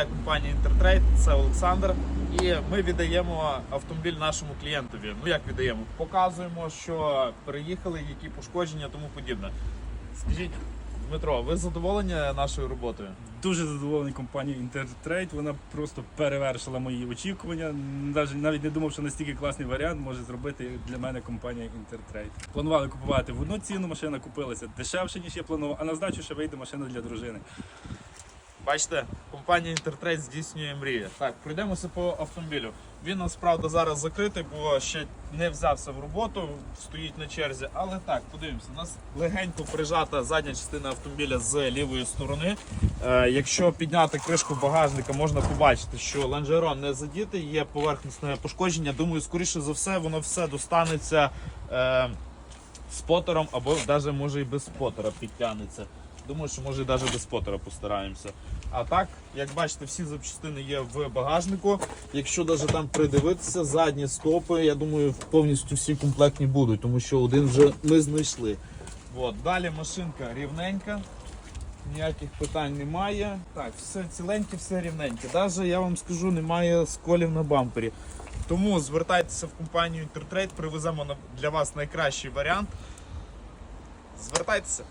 Компанія Інтертрейд, це Олександр. І ми віддаємо автомобіль нашому клієнтові. Ну як віддаємо? Показуємо, що переїхали, які пошкодження, тому подібне. Скажіть, Дмитро, ви задоволені нашою роботою? Дуже задоволений компанією Intertrade. Вона просто перевершила мої очікування. Навіть навіть не думав, що настільки класний варіант може зробити для мене компанія Intertrade. Планували купувати в одну ціну, машина купилася дешевше, ніж я планував, а на здачу ще вийде машина для дружини. Бачите, компанія Інтертрейд здійснює мрії. Так, пройдемося по автомобілю. Він насправді зараз закритий, бо ще не взявся в роботу, стоїть на черзі. Але так, подивимося, у нас легенько прижата задня частина автомобіля з лівої сторони. Е, якщо підняти кришку багажника, можна побачити, що лонжерон не задітий, є поверхностне пошкодження. Думаю, скоріше за все, воно все достанеться е, спотером або навіть може і без спотера підтягнеться. Думаю, що може навіть без спотера постараємося. А так, як бачите, всі запчастини є в багажнику. Якщо навіть там придивитися, задні стопи, я думаю, повністю всі комплектні будуть, тому що один вже ми знайшли. От, далі машинка рівненька. Ніяких питань немає. Так, все ціленьке, все рівненьке. Навіть я вам скажу, немає сколів на бампері. Тому звертайтеся в компанію Intertrade, привеземо для вас найкращий варіант. Звертайтеся.